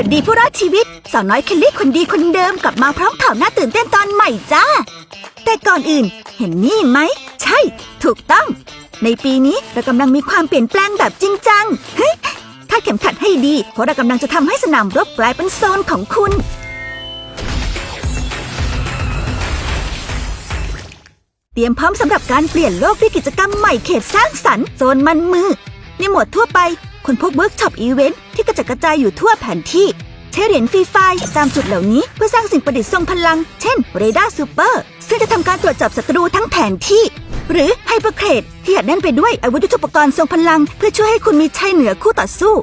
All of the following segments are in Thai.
วัสดีผู้รอดชีวิต สาวน้อยเคลลี่คนดีคนเดิมกลับมาพร้อมข่าวหน่าตื่นเต้นตอนใหม่จ้า แต่ก่อนอื่นเห็นนี่ไหม ใช่ ถูกต้อง ในปีนี้เรากำลังมีความเปลี่ยนแปลงแบบจริงจังเฮ้ยคาดเข็มขัดให้ดี เพราะเรากำลังจะทำให้สนามรบกลายเป็นโซนของคุณ เตรียมพร้อมสำหรับการเปลี่ยนโลกด้วยกิจกรรมใหม่เขตสร้างสรรค์โซนมันมือ ในหมวดทั่วไปคุณพบเวิร์กช็อปอีเวนต์ ที่กระจัดกระจายอยู่ทั่วแผนที่ใช้เหรียญฟรีไฟตามจุดเหล่านี้เพื่อสร้างสิ่งประดิษฐ์ทรงพลัง เช่น เรดาร์ซูเปอร์ ซึ่งจะทำการตรวจจับศัตรูทั้งแผนที่ หรือไฮเปอร์เครดที่อัดแน่นไปด้วยอาวุธยุทโธปกรณ์ทรงพลัง เพื่อช่วยให้คุณมีชัยเหนือคู่ต่อสู้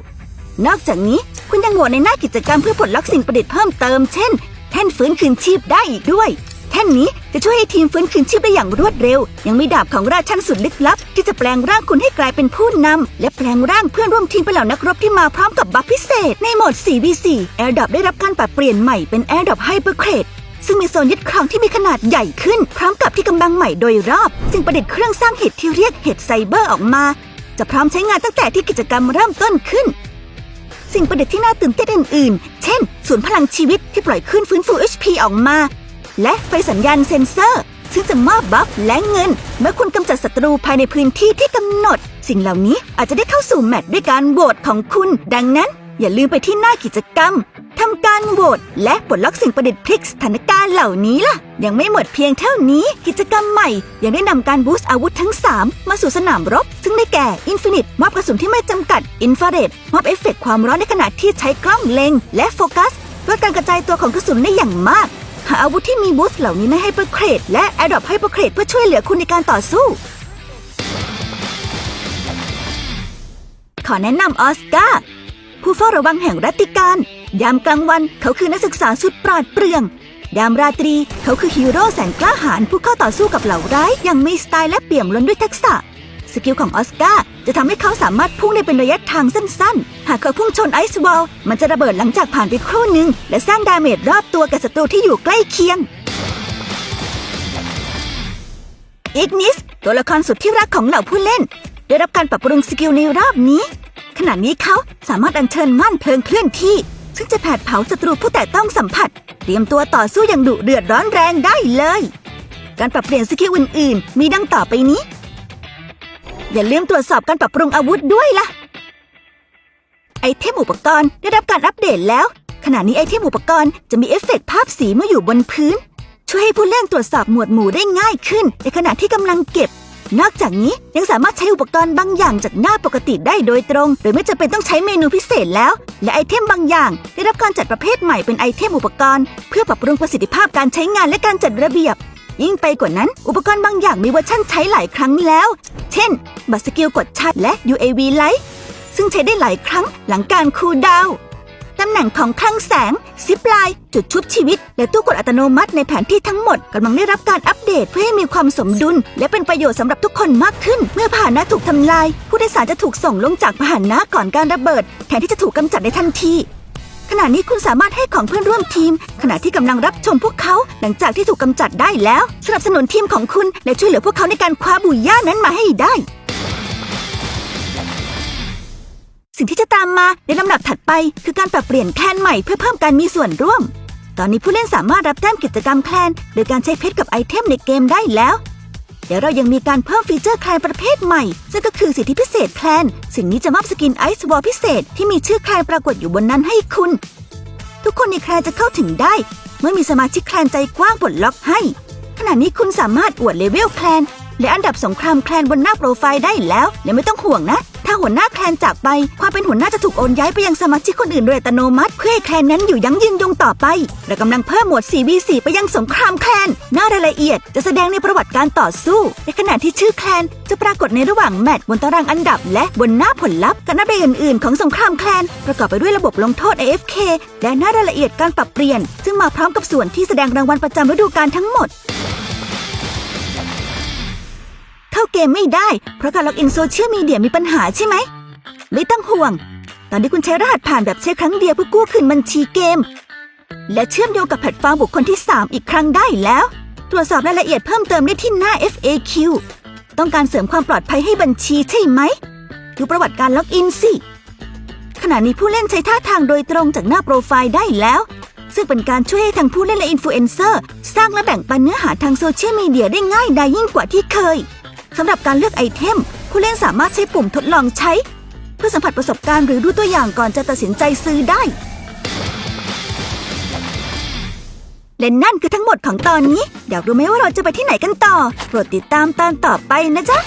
นอกจากนี้คุณยังโหวตในหน้ากิจกรรมเพื่อปลดล็อกสิ่งประดิษฐ์เพิ่มเติม เช่น แท่นฟื้นคืนชีพได้อีกด้วย แท่นนี้จะช่วยให้ทีมฟื้นคืนชีพได้อย่างรวดเร็ว ยังมีดาบของราชันสุดลึกลับ ที่จะแปลงร่างคุณให้กลายเป็นผู้นำและแปลงร่างเพื่อนร่วมทีมเป็นเหล่านักรบที่มาพร้อมกับบัฟพิเศษ ในโหมด 4v4 แอร์ดอปได้รับการปรับเปลี่ยนใหม่เป็นแอร์ดอปไฮเปอร์เครดซึ่งมีโซนยึดครองที่มีขนาดใหญ่ขึ้น พร้อมกับที่กำบังใหม่โดยรอบซึ่งประดิษฐ์เครื่องสร้างเห็ดที่เรียกเห็ดไซเบอร์ออกมา จะพร้อมใช้งานตั้งแต่ที่กิจกรรมเริ่มต้นขึ้น สิ่งประดิษฐ์ที่น่าตื่นเต้นอื่น ๆ เช่น ศูนย์พลังชีวิตที่ปล่อยขึ้นฟื้นฟู HP ออกมา และไฟสัญญาณเซ็นเซอร์ ซึ่งจะมอบบัฟและเงิน เมื่อคุณกำจัดศัตรูภายในพื้นที่ที่กำหนด สิ่งเหล่านี้อาจจะได้เข้าสู่แมตช์ด้วยการโหวตของคุณ ดังนั้น อย่าลืมไปที่หน้ากิจกรรมทำการโหวตและปลดล็อกสิ่งประดิษฐ์พลิกสถานการณ์เหล่านี้ล่ะ ยังไม่หมดเพียงเท่านี้กิจกรรมใหม่ ยังได้นำการบูสต์อาวุธทั้ง 3 มาสู่สนามรบ ซึ่งได้แก่อินฟินิตมอบกระสุนที่ไม่จำกัดอินฟราเรดมอบเอฟเฟกต์ความร้อนในขณะที่ใช้กล้องเล็ง และโฟกัสลดการกระจายตัวของกระสุนได้อย่างมาก หาอาวุธที่มีบูสต์เหล่านี้ในไฮเปร์เครดและแอดดอปไฮเปร์เครดเพื่อช่วยเหลือคุณในการต่อสู้ ขอแนะนำออสการ์ผู้เฝ้าระวังแห่งรัตติการ ยามกลางวันเขาคือนักศึกษาสุดปราดเปรื่อง ยามราตรีเขาคือฮีโร่แสนกล้าหาญผู้เข้าต่อสู้กับเหล่าร้ายอย่างมีสไตล์และเปี่ยมล้นด้วยทักษะ สกิลของออสการ์จะทำให้เขาสามารถพุ่งได้เป็นระยะทางสั้นๆ หากเขาพุ่งชนไอซ์วอลมันจะระเบิดหลังจากผ่านไปครู่หนึ่งและสร้างดาเมจรอบตัวกับศัตรูที่อยู่ใกล้เคียงอีกนิสตัวละครสุดที่รักของเหล่าผู้เล่น ได้รับการปรับปรุงสกิลในรอบนี้ ขณะนี้เขาสามารถอัญเชิญม่านเพลิงเคลื่อนที่ ซึ่งจะแผดเผาศัตรูผู้แตะต้องสัมผัส เตรียมตัวต่อสู้อย่างดุเดือดร้อนแรงได้เลย การปรับเปลี่ยนสกิลอื่นๆ มีดังต่อไปนี้ อย่าลืมตรวจสอบการปรับปรุงอาวุธด้วยล่ะ ไอเทมอุปกรณ์ได้รับการอัปเดตแล้ว ขณะนี้ไอเทมอุปกรณ์จะมีเอฟเฟกต์ภาพสีเมื่ออยู่บนพื้น ช่วยให้ผู้เล่นตรวจสอบหมวดหมู่ได้ง่ายขึ้น ในขณะที่กำลังเก็บ นอกจากนี้ยังสามารถใช้อุปกรณ์บางอย่างจากหน้าปกติได้โดยตรง โดยไม่จำเป็นต้องใช้เมนูพิเศษแล้ว และไอเทมบางอย่าง ได้รับการจัดประเภทใหม่เป็นไอเทมอุปกรณ์ เพื่อปรับปรุงประสิทธิภาพการใช้งานและการจัดระเบียบยิ่งไปกว่านั้น อุปกรณ์บางอย่างมีเวอร์ชั่นใช้หลายครั้งแล้ว เช่น บัตรสกิลกดชัดและ UAV Light ซึ่งใช้ได้หลายครั้งหลังการคูลดาวน์ตำแหน่งของคลังแสง ซิปลน์จุดชุบชีวิต และตู้กดอัตโนมัติในแผนที่ทั้งหมดกำลังได้รับการอัปเดตเพื่อให้มีความสมดุล และเป็นประโยชน์สำหรับทุกคนมากขึ้น เมื่อพาหนะถูกทำลาย ผู้โดยสารจะถูกส่งลงจากพาหนะก่อนการระเบิด แทนที่จะถูกกำจัดในทันทีขณะนี้คุณสามารถให้ของเพื่อนร่วมทีม ขณะที่กำลังรับชมพวกเขาหลังจากที่ถูกกำจัดได้แล้ว สนับสนุนทีมของคุณและช่วยเหลือพวกเขาในการคว้าบุยย่านั้นมาให้ได้ สิ่งที่จะตามมาในลำดับถัดไป คือการปรับเปลี่ยนแคลนใหม่เพื่อเพิ่มการมีส่วนร่วม ตอนนี้ผู้เล่นสามารถรับแต้มกิจกรรมแคลนโดยการใช้เพชรกับไอเทมในเกมได้แล้ว เดี๋ยวเรายังมีการเพิ่มฟีเจอร์แคลนประเภทใหม่ ซึ่งก็คือสิทธิพิเศษแคลน สิ่งนี้จะมอบสกินไอซ์วอลพิเศษที่มีชื่อแคลนปรากฏอยู่บนนั้นให้คุณ ทุกคนในแคลนจะเข้าถึงได้ เมื่อมีสมาชิกแคลนใจกว้างปลดล็อกให้ ขณะนี้คุณสามารถอวดเลเวลแคลน และอันดับสงครามแคลนบนหน้าโปรไฟล์ได้แล้วและไม่ต้องห่วงนะ ถ้าหัวหน้าแคลนจากไป ความเป็นหัวหน้าจะถูกโอนย้ายไปยังสมาชิกคนอื่นโดยอัตโนมัติ เพื่อให้แคลนนั้นอยู่ยั้งยืนยงต่อไปเรากำลังเพิ่มหมวด 4v4 ไปยังสงครามแคลนหน้ารายละเอียดจะแสดงในประวัติการต่อสู้ในขณะที่ชื่อแคลนจะปรากฏในระหว่างแมตช์บนตารางอันดับ และบนหน้าผลลัพธ์การนับเดตอื่นๆ ของสงครามแคลนประกอบไปด้วยระบบลงโทษ AFK และหน้ารายละเอียดการปรับเปลี่ยน ซึ่งมาพร้อมกับส่วนที่แสดงรางวัลประจำฤดูกาลทั้งหมด เกมไม่ได้ เพราะการล็อกอินโซเชียลมีเดียมีปัญหาใช่ไหม ไม่ต้องห่วง ตอนนี้คุณใช้รหัสผ่านแบบใช้ครั้งเดียวเพื่อกู้คืนบัญชีเกม และเชื่อมโยงกับแพลตฟอร์มบุคคลที่ 3 อีกครั้งได้แล้ว ตรวจสอบรายละเอียดเพิ่มเติมได้ที่หน้า FAQ ต้องการเสริมความปลอดภัยให้บัญชีใช่ไหม ดูประวัติการล็อกอินสิขณะนี้ผู้เล่นใช้ท่าทางโดยตรงจากหน้าโปรไฟล์ได้แล้ว ซึ่งเป็นการช่วยให้ทั้งผู้เล่นและอินฟลูเอนเซอร์ สร้างและแบ่งปันเนื้อหาทางโซเชียลมีเดียได้ง่ายดายยิ่งกว่าที่เคย สำหรับการเลือกไอเทม ผู้เล่นสามารถใช้ปุ่มทดลองใช้ เพื่อสัมผัสประสบการณ์หรือดูตัวอย่างก่อนจะตัดสินใจซื้อได้ และนั่นคือทั้งหมดของตอนนี้ อยากรู้ไหมว่าเราจะไปที่ไหนกันต่อ โปรดติดตามตอนต่อไปนะจ๊ะ